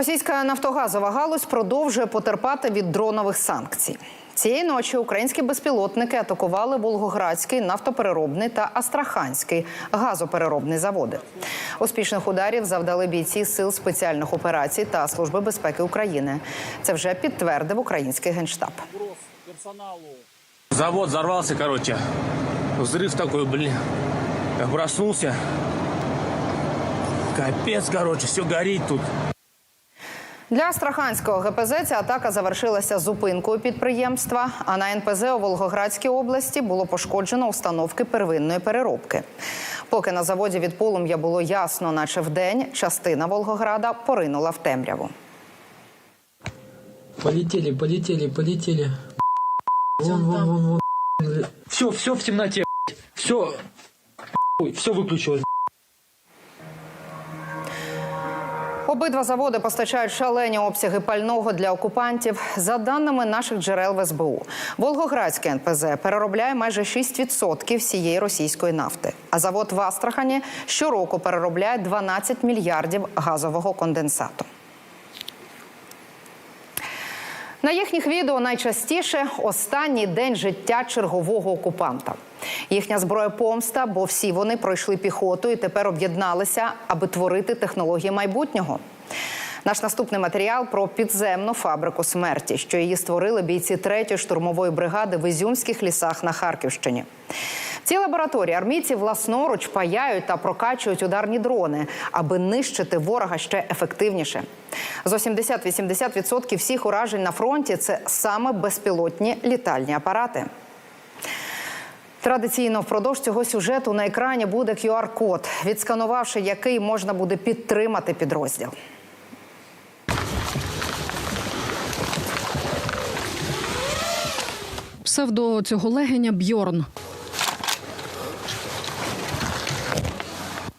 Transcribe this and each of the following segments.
Російська нафтогазова галузь продовжує потерпати від дронових санкцій. Цієї ночі українські безпілотники атакували Волгоградський нафтопереробний та Астраханський газопереробний заводи. Успішних ударів завдали бійці сил спеціальних операцій та Служби безпеки України. Це вже підтвердив український генштаб. Завод взорвался, короче. Взрыв такой, блин. Я проснулся. Капец, короче, все горит тут. Для Астраханського ГПЗ ця атака завершилася зупинкою підприємства. А на НПЗ у Волгоградській області було пошкоджено установки первинної переробки. Поки на заводі від полум'я було ясно, наче вдень, частина Волгограда поринула в темряву. Полетели, полетели, полетели. Вон, вон, вон, вон. Все, все в темноте, все, все выключилось. Обидва заводи постачають шалені обсяги пального для окупантів. За даними наших джерел в СБУ, Волгоградське НПЗ переробляє майже 6% всієї російської нафти. А завод в Астрахані щороку переробляє 12 мільярдів газового конденсату. На їхніх відео найчастіше останній день життя чергового окупанта. Їхня зброя помста, бо всі вони пройшли піхоту і тепер об'єдналися, аби творити технології майбутнього. Наш наступний матеріал про підземну фабрику смерті, що її створили бійці 3-ї штурмової бригади в Ізюмських лісах на Харківщині. В цій лабораторії армійці власноруч паяють та прокачують ударні дрони, аби нищити ворога ще ефективніше. Зо 70-80% всіх уражень на фронті це саме безпілотні літальні апарати. Традиційно впродовж цього сюжету на екрані буде QR-код, відсканувавши який можна буде підтримати підрозділ. Псевдо цього легеня Бьорн.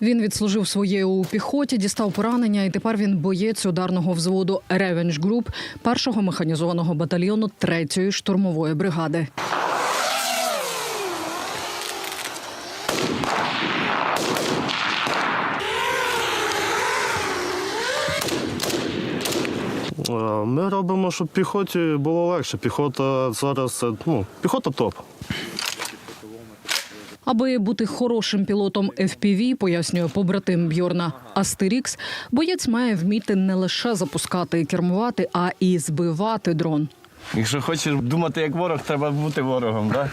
Він відслужив своє у піхоті, дістав поранення, і тепер він боєць ударного взводу Revenge Group першого механізованого батальйону третьої штурмової бригади. Ми робимо, щоб піхоті було легше. Піхота зараз ну, піхота топ. Аби бути хорошим пілотом FPV, пояснює побратим Бьорна Астерікс, боєць має вміти не лише запускати і кермувати, а і збивати дрон. Якщо хочеш думати як ворог, треба бути ворогом, так?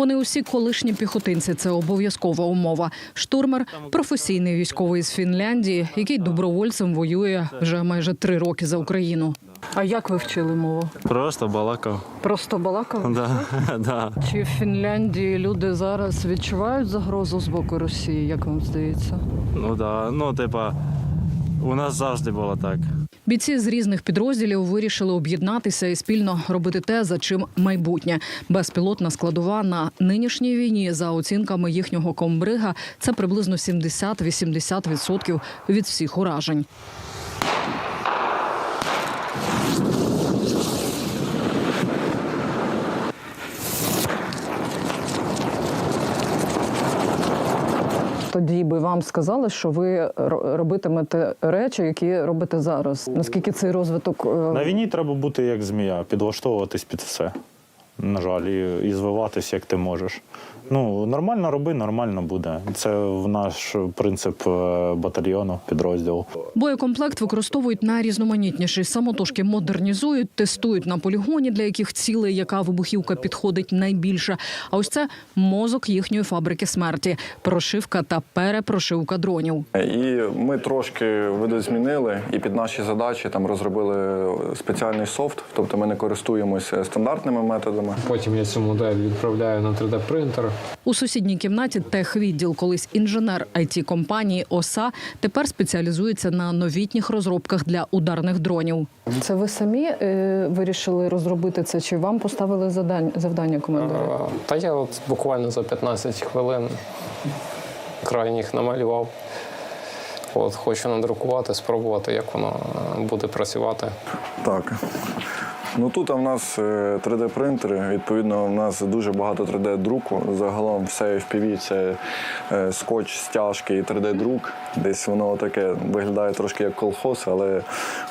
Вони усі колишні піхотинці. Це обов'язкова умова. Штурмер професійний військовий з Фінляндії, який добровольцем воює вже майже три роки за Україну. А як ви вчили мову? Просто балакав. Просто балакали? Да, да. Чи в Фінляндії люди зараз відчувають загрозу з боку Росії? Як вам здається? Ну да. Ну, типа, у нас завжди було так. Бійці з різних підрозділів вирішили об'єднатися і спільно робити те, за чим майбутнє. Безпілотна складова на нинішній війні, за оцінками їхнього комбрига, це приблизно 70-80% від всіх уражень. Тоді би вам сказали, що ви ро- робитимете речі, які робите зараз. Наскільки цей розвиток е, На війні треба бути як змія, підлаштовуватись під все. На жаль, і звиватись, як ти можеш. Ну, нормально роби, нормально буде. Це в наш принцип е, батальйону, підрозділу. Боєкомплект використовують найрізноманітніший. Самотужки модернізують, тестують на полігоні, для яких цілей, яка вибухівка підходить найбільше. А ось це мозок їхньої фабрики смерті, прошивка та перепрошивка дронів. І ми трошки видозмінили і під наші задачі там розробили спеціальний софт, тобто ми не користуємося стандартними методами. Потім я цю модель відправляю на 3D принтер. У сусідній кімнаті техвідділ, колись інженер it компанії ОСА, тепер спеціалізується на новітніх розробках для ударних дронів. Це ви самі е, вирішили розробити це? Чи вам поставили завдання, завдання командира? Та я от буквально за 15 хвилин крайніх намалював. От, хочу надрукувати, спробувати, як воно е, буде працювати. Так. Ну тут в нас 3D-принтери, відповідно, у нас дуже багато 3D-друку. Загалом все FPV – це е, скотч, стяжки і 3D-друк. Десь воно таке виглядає трошки як колхоз, але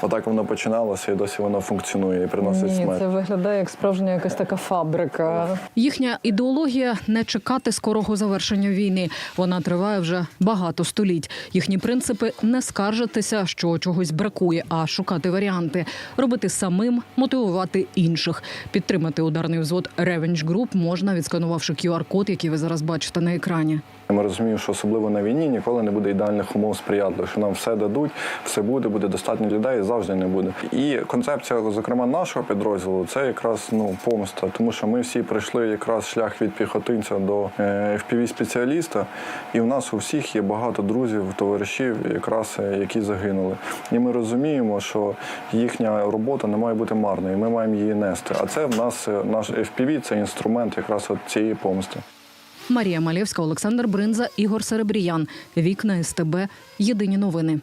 отак воно починалося і досі воно функціонує і приносить смерть. виглядає як справжня якась така фабрика. Їхня ідеологія не чекати скорого завершення війни. Вона триває вже багато століть. Їхні принципи не скаржитися, що чогось бракує, а шукати варіанти, робити самим, мотивувати інших. Підтримати ударний взвод Revenge Group можна, відсканувавши QR-код, який ви зараз бачите на екрані. Ми розуміємо, що особливо на війні ніколи не буде ідеальних умов сприятливих, що нам все дадуть, все буде, буде достатньо людей і завжди не буде. І концепція, зокрема, нашого підрозділу, це якраз ну помста, тому що ми всі пройшли якраз шлях від піхотинця до е, fpv спеціаліста і в нас у всіх є багато друзів, товаришів, якраз е, які загинули. І ми розуміємо, що їхня робота не має бути марною. і Ми маємо її нести. А це в нас е, наш FPV – це інструмент якраз от цієї помсти. Марія Малєвська, Олександр Бринза, Ігор Серебріян. Вікна СТБ. Єдині новини.